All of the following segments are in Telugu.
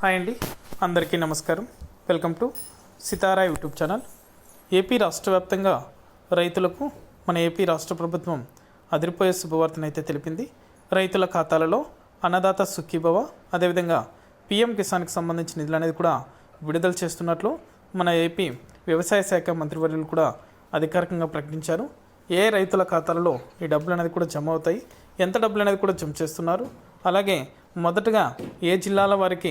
హాయ్ అండి. అందరికీ నమస్కారం. Welcome to Sitara YouTube channel. AP రాష్ట్ర వ్యాప్తంగా రైతులకు మన ఏపీ రాష్ట్ర ప్రభుత్వం అదిరిపోయే శుభవార్తనైతే తెలిపింది. రైతుల ఖాతాలలో అన్నదాత సుఖీభవ అదేవిధంగా పీఎం కిసాన్కి సంబంధించిన నిధులు అనేది కూడా విడుదల చేస్తున్నట్లు మన ఏపీ వ్యవసాయ శాఖ మంత్రివర్యులు కూడా అధికారికంగా ప్రకటించారు. ఏ రైతుల ఖాతాలలో ఈ డబ్బులు అనేది కూడా జమ అవుతాయి? ఎంత డబ్బులు అనేది కూడా జమ చేస్తున్నారు? అలాగే మొదటగా ఏ జిల్లాల వారికి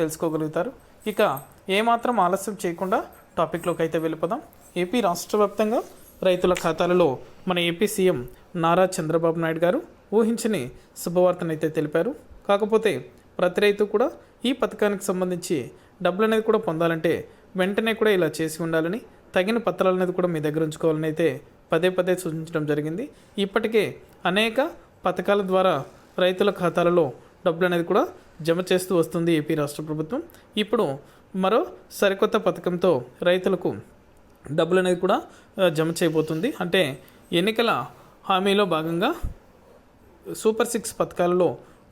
తెలుసుకోగలుగుతారు. ఇక ఏమాత్రం ఆలస్యం చేయకుండా టాపిక్లోకి అయితే వెళ్ళిపోదాం. ఏపీ రాష్ట్ర వ్యాప్తంగా రైతుల ఖాతాలలో మన ఏపీ సీఎం నారా చంద్రబాబు నాయుడు గారు ఊహించని శుభవార్తనైతే తెలిపారు. కాకపోతే ప్రతి రైతు కూడా ఈ పథకానికి సంబంధించి డబ్బులు అనేది కూడా పొందాలంటే వెంటనే కూడా ఇలా చేసి ఉండాలని తగిన పత్రాలు అనేది కూడా మీ దగ్గర ఉంచుకోవాలని అయితే పదే పదే సూచించడం జరిగింది. ఇప్పటికే అనేక పథకాల ద్వారా రైతుల ఖాతాలలో డబ్బులు అనేది కూడా జమ చేస్తూ వస్తుంది ఏపీ రాష్ట్ర ప్రభుత్వం. ఇప్పుడు మరో సరికొత్త పథకంతో రైతులకు డబ్బులు అనేది కూడా జమ చేయబోతుంది. అంటే ఎన్నికల హామీలో భాగంగా సూపర్ సిక్స్ పథకాలలో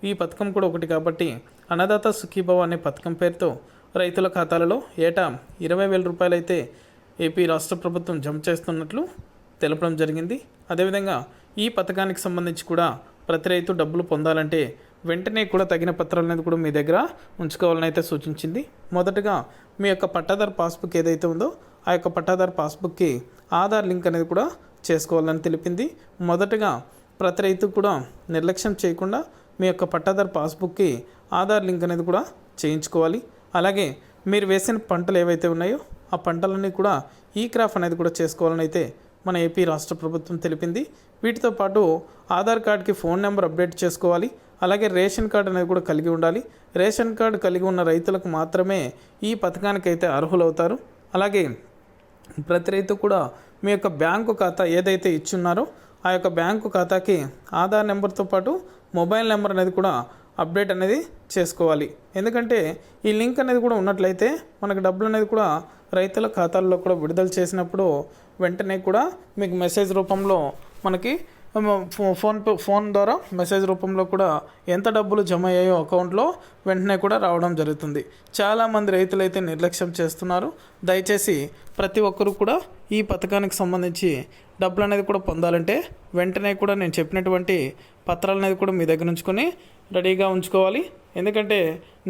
ఈ పథకం కూడా ఒకటి కాబట్టి అన్నదాత సుఖీభవ అనే పథకం పేరుతో రైతుల ఖాతాలలో ఏటా ఇరవై వేల రూపాయలు అయితే ఏపీ రాష్ట్ర ప్రభుత్వం జమ చేస్తున్నట్లు తెలపడం జరిగింది. అదేవిధంగా ఈ పథకానికి సంబంధించి కూడా ప్రతి రైతు డబ్బులు పొందాలంటే వెంటనే కూడా తగిన పత్రాలు అనేది కూడా మీ దగ్గర ఉంచుకోవాలని అయితే సూచించింది. మొదటగా మీ యొక్క పట్టాదారు పాస్బుక్ ఏదైతే ఉందో ఆ యొక్క పట్టాదారు పాస్బుక్కి ఆధార్ లింక్ అనేది కూడా చేసుకోవాలని తెలిపింది. మొదటగా ప్రతి రైతు కూడా నిర్లక్ష్యం చేయకుండా మీ యొక్క పట్టాదారు పాస్బుక్కి ఆధార్ లింక్ అనేది కూడా చేయించుకోవాలి. అలాగే మీరు వేసిన పంటలు ఏవైతే ఉన్నాయో ఆ పంటలన్నీ కూడా ఈ క్రాఫ్ అనేది కూడా చేసుకోవాలని అయితే మన ఏపీ రాష్ట్ర ప్రభుత్వం తెలిపింది. వీటితో పాటు ఆధార్ కార్డ్కి ఫోన్ నెంబర్ అప్డేట్ చేసుకోవాలి. అలాగే రేషన్ కార్డు అనేది కూడా కలిగి ఉండాలి. రేషన్ కార్డు కలిగి ఉన్న రైతులకు మాత్రమే ఈ పథకానికి అయితే అర్హులవుతారు. అలాగే ప్రతి రైతు కూడా మీ యొక్క బ్యాంకు ఖాతా ఏదైతే ఇచ్చున్నారో ఆ యొక్క బ్యాంకు ఖాతాకి ఆధార్ నెంబర్తో పాటు మొబైల్ నెంబర్ అనేది కూడా అప్డేట్ అనేది చేసుకోవాలి. ఎందుకంటే ఈ లింక్ అనేది కూడా ఉన్నట్లయితే మనకు డబ్బులు అనేది కూడా రైతుల ఖాతాల్లో కూడా విడుదల చేసినప్పుడు వెంటనే కూడా మీకు మెసేజ్ రూపంలో మనకి ఫోన్ ఫోన్ ద్వారా మెసేజ్ రూపంలో కూడా ఎంత డబ్బులు జమ అయ్యాయో అకౌంట్లో వెంటనే కూడా రావడం జరుగుతుంది. చాలామంది రైతులు అయితే నిర్లక్ష్యం చేస్తున్నారు. దయచేసి ప్రతి ఒక్కరూ కూడా ఈ పథకానికి సంబంధించి డబ్బులు అనేది కూడా పొందాలంటే వెంటనే కూడా నేను చెప్పినటువంటి పత్రాలు అనేది కూడా మీ దగ్గర ఉంచుకొని రెడీగా ఉంచుకోవాలి. ఎందుకంటే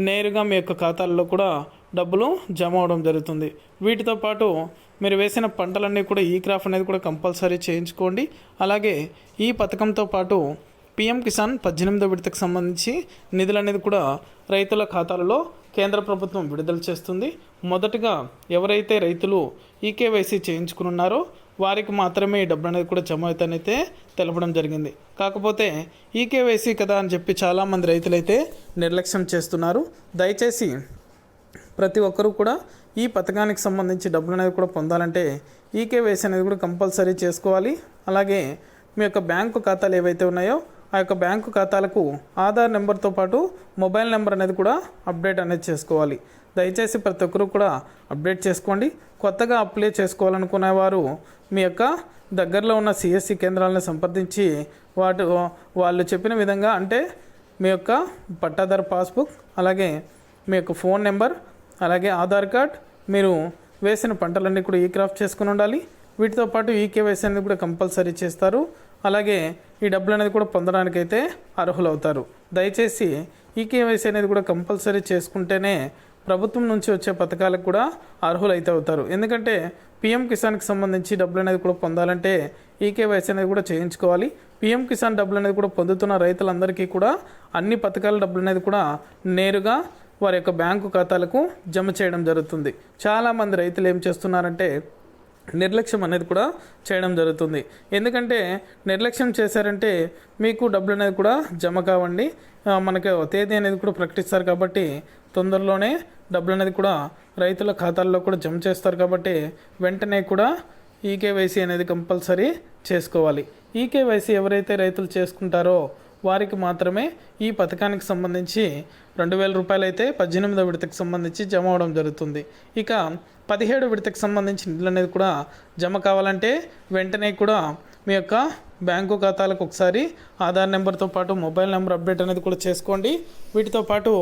నేరుగా మీ యొక్క ఖాతాల్లో కూడా డబ్బులు జమ అవడం జరుగుతుంది. వీటితో పాటు మీరు వేసిన పంటలన్నీ కూడా ఈ క్రాఫ్ అనేది కూడా కంపల్సరీ చేయించుకోండి. అలాగే ఈ పథకంతో పాటు పిఎం కిసాన్ పద్దెనిమిదో విడతకు సంబంధించి నిధులు అనేది కూడా రైతుల ఖాతాలలో కేంద్ర ప్రభుత్వం విడుదల చేస్తుంది. మొదటగా ఎవరైతే రైతులు ఈకేవైసీ చేయించుకున్నారో వారికి మాత్రమే ఈ డబ్బులు అనేది కూడా జమ అవుతానైతే తెలపడం జరిగింది. కాకపోతే ఈకేవైసీ కదా అని చెప్పి చాలామంది రైతులైతే నిర్లక్ష్యం చేస్తున్నారు. దయచేసి ప్రతి ఒక్కరూ కూడా ఈ పథకానికి సంబంధించి డబ్బులు అనేది కూడా పొందాలంటే ఈకేవైసీ అనేది కూడా కంపల్సరీ చేసుకోవాలి. అలాగే మీ యొక్క బ్యాంకు ఖాతాలు ఏవైతే ఉన్నాయో ఆ యొక్క బ్యాంకు ఖాతాలకు ఆధార్ నెంబర్తో పాటు మొబైల్ నెంబర్ అనేది కూడా అప్డేట్ అనేది చేసుకోవాలి. దయచేసి ప్రతి ఒక్కరూ కూడా అప్డేట్ చేసుకోండి. కొత్తగా అప్లై చేసుకోవాలనుకునే వారు మీ యొక్క దగ్గరలో ఉన్న సిఎస్సి కేంద్రాలను సంప్రదించి వాటి వాళ్ళు చెప్పిన విధంగా అంటే మీ యొక్క పట్టాదారు పాస్బుక్ అలాగే మీ యొక్క ఫోన్ నెంబర్ అలాగే ఆధార్ కార్డ్ మీరు వేసిన పంటలన్నీ కూడా ఈ క్రాఫ్ట్ చేసుకుని ఉండాలి. వీటితో పాటు ఈ కేవైసీ అనేది కూడా కంపల్సరీ చేస్తారు. అలాగే ఈ డబ్బులు అనేది కూడా పొందడానికైతే అర్హులవుతారు. దయచేసి ఈ కేవైసీ అనేది కూడా కంపల్సరీ చేసుకుంటేనే ప్రభుత్వం నుంచి వచ్చే పథకాలకు కూడా అర్హులైతే అవుతారు ఎందుకంటే పిఎం కిసాన్కి సంబంధించి డబ్బులు అనేది కూడా పొందాలంటే ఈ కేవైసీ అనేది కూడా చేయించుకోవాలి. పిఎం కిసాన్ డబ్బులు అనేది కూడా పొందుతున్న రైతులందరికీ కూడా అన్ని పథకాల డబ్బులు అనేది కూడా నేరుగా వారి యొక్క బ్యాంకు ఖాతాలకు జమ చేయడం జరుగుతుంది. చాలామంది రైతులు ఏం చేస్తున్నారంటే నిర్లక్ష్యం అనేది కూడా చేయడం జరుగుతుంది. ఎందుకంటే నిర్లక్ష్యం చేశారంటే మీకు డబ్బులు అనేది కూడా జమ కావండి. మనకు మనకి తేదీ అనేది కూడా ప్రకటిస్తారు కాబట్టి తొందరలోనే డబ్బులు అనేది కూడా రైతుల ఖాతాల్లో కూడా జమ చేస్తారు కాబట్టి వెంటనే కూడా ఈకేవైసీ అనేది కంపల్సరీ చేసుకోవాలి. ఈకేవైసీ ఎవరైతే రైతులు చేసుకుంటారో వారికి మాత్రమే ఈ పథకానికి సంబంధించి రెండు వేల రూపాయలు అయితే పద్దెనిమిదో విడతకు సంబంధించి జమ అవడం జరుగుతుంది. ఇక పదిహేడు విడతకు సంబంధించి నిధులు అనేది కూడా జమ కావాలంటే వెంటనే కూడా మీ యొక్క బ్యాంకు ఖాతాలకు ఒకసారి ఆధార్ నెంబర్తో పాటు మొబైల్ నెంబర్ అప్డేట్ అనేది కూడా చేసుకోండి. వీటితో పాటు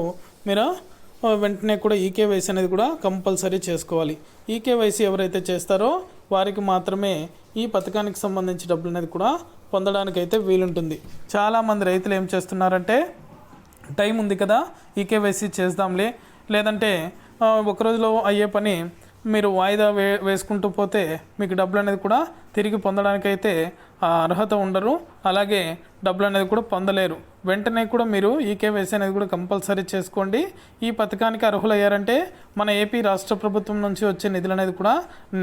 మీరు వెంటనే కూడా ఈకేవైసీ అనేది కూడా కంపల్సరీ చేసుకోవాలి. ఈకేవైసీ ఎవరైతే చేస్తారో వారికి మాత్రమే ఈ పథకానికి సంబంధించి డబ్బులు అనేది కూడా పొందడానికి అయితే వీలుంటుంది. చాలామంది రైతులు ఏం చేస్తున్నారంటే టైం ఉంది కదా ఈకేవైసీ చేద్దాంలే. లేదంటే ఒకరోజులో ఒక రోజులో అయ్యే పని మీరు వాయిదా వే వేసుకుంటూ పోతే మీకు డబ్బులు అనేది కూడా తిరిగి పొందడానికైతే ఆ అర్హత ఉండరు. అలాగే డబ్బులు అనేది కూడా పొందలేరు. వెంటనే కూడా మీరు ఈకేవైసీ అనేది కూడా కంపల్సరీ చేసుకోండి. ఈ పథకానికి అర్హులయ్యారంటే మన ఏపీ రాష్ట్ర ప్రభుత్వం నుంచి వచ్చే నిధులు అనేది కూడా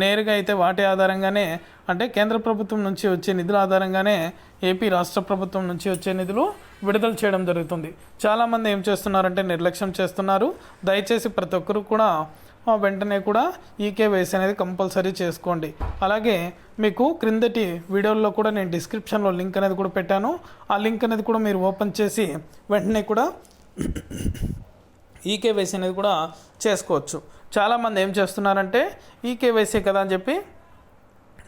నేరుగా అయితే వాటి ఆధారంగానే అంటే కేంద్ర ప్రభుత్వం నుంచి వచ్చే నిధుల ఆధారంగానే ఏపీ రాష్ట్ర ప్రభుత్వం నుంచి వచ్చే నిధులు విడుదల చేయడం జరుగుతుంది. చాలామంది ఏం చేస్తున్నారంటే నిర్లక్ష్యం చేస్తున్నారు. దయచేసి ప్రతి ఒక్కరు కూడా వెంటనే కూడా ఈకేవైసీ అనేది కంపల్సరీ చేసుకోండి. అలాగే మీకు క్రిందటి వీడియోల్లో కూడా నేను డిస్క్రిప్షన్లో లింక్ అనేది కూడా పెట్టాను. ఆ లింక్ అనేది కూడా మీరు ఓపెన్ చేసి వెంటనే కూడా ఈకేవైసీ అనేది కూడా చేసుకోవచ్చు. చాలామంది ఏం చేస్తున్నారంటే ఈకేవైసీ కదా అని చెప్పి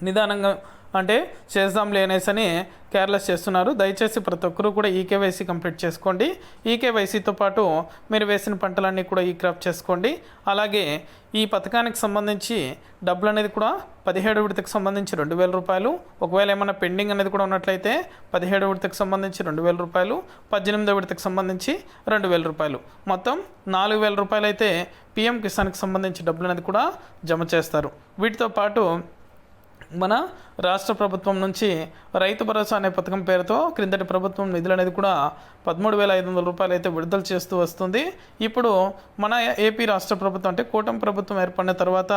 నిదానంగా అంటే చేద్దాం అనేసి అని కేర్లెస్ చేస్తున్నారు. దయచేసి ప్రతి ఒక్కరూ కూడా ఈకేవైసీ కంప్లీట్ చేసుకోండి. ఈకేవైసీతో పాటు మీరు వేసిన పంటలన్నీ కూడా ఈ క్రాప్ చేసుకోండి. అలాగే ఈ పథకానికి సంబంధించి డబ్బులు అనేది కూడా పదిహేడు విడతకు సంబంధించి రెండు వేల రూపాయలు ఒకవేళ ఏమైనా పెండింగ్ అనేది కూడా ఉన్నట్లయితే పదిహేడు విడతకు సంబంధించి రెండు వేల రూపాయలు పద్దెనిమిదో విడతకు సంబంధించి రెండు వేల రూపాయలు. మొత్తం నాలుగు వేల రూపాయలు అయితే పిఎం కిసాన్కి సంబంధించి డబ్బులు అనేది కూడా జమ చేస్తారు. వీటితో పాటు మన రాష్ట్ర ప్రభుత్వం నుంచి రైతు భరోసా అనే పథకం పేరుతో క్రిందటి ప్రభుత్వం నిధులు అనేది కూడా పదమూడు వేల ఐదు వందల రూపాయలు అయితే విడుదల చేస్తూ వస్తుంది. ఇప్పుడు మన ఏపీ రాష్ట్ర ప్రభుత్వం అంటే కూటమి ప్రభుత్వం ఏర్పడిన తర్వాత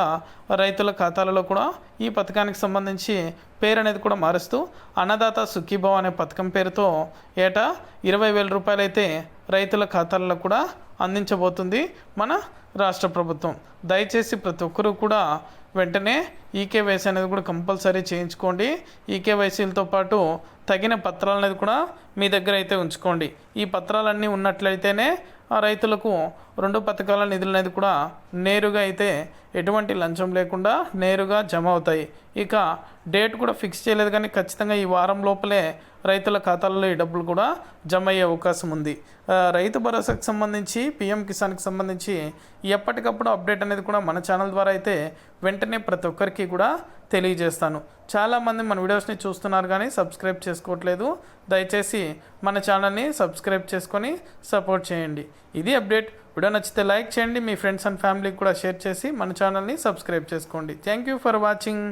రైతుల ఖాతాలలో కూడా ఈ పథకానికి సంబంధించి పేరు అనేది కూడా మారుస్తూ అన్నదాత సుఖీభావ అనే పథకం పేరుతో ఏటా ఇరవై వేల రూపాయలు అయితే రైతుల ఖాతాలలో కూడా అందించబోతుంది మన రాష్ట్ర ప్రభుత్వం. దయచేసి ప్రతి ఒక్కరూ కూడా వెంటనే ఈకేవైసీ అనేది కూడా కంపల్సరీ చేయించుకోండి. ఈకేవైసీలతో పాటు తగిన పత్రాలు అనేది కూడా మీ దగ్గర అయితే ఉంచుకోండి. ఈ పత్రాలన్నీ ఉన్నట్లయితేనే రైతులకు రెండు పథకాల నిధులు అనేది కూడా నేరుగా అయితే ఎటువంటి లంచం లేకుండా నేరుగా జమ అవుతాయి. ఇక డేట్ కూడా ఫిక్స్ చేయలేదు కానీ ఖచ్చితంగా ఈ వారం లోపలే రైతుల ఖాతాల్లో ఈ డబ్బులు కూడా జమ అయ్యే అవకాశం ఉంది. రైతు భరోసాకు సంబంధించి పిఎం కిసాన్కి సంబంధించి ఎప్పటికప్పుడు అప్డేట్ అనేది కూడా మన ఛానల్ ద్వారా అయితే వెంటనే ప్రతి ఒక్కరికి కూడా తెలియజేస్తాను. చాలామంది మన వీడియోస్ని చూస్తున్నారు కానీ సబ్స్క్రైబ్ చేసుకోవట్లేదు. దయచేసి మన ఛానల్ని సబ్స్క్రైబ్ చేసుకొని సపోర్ట్ చేయండి. ఇది అప్డేట్. వీడియో నచ్చితే లైక్ చేయండి. మీ ఫ్రెండ్స్ అండ్ ఫ్యామిలీకి కూడా షేర్ చేసి మన ఛానల్ని సబ్స్క్రైబ్ చేసుకోండి. Thank you for watching.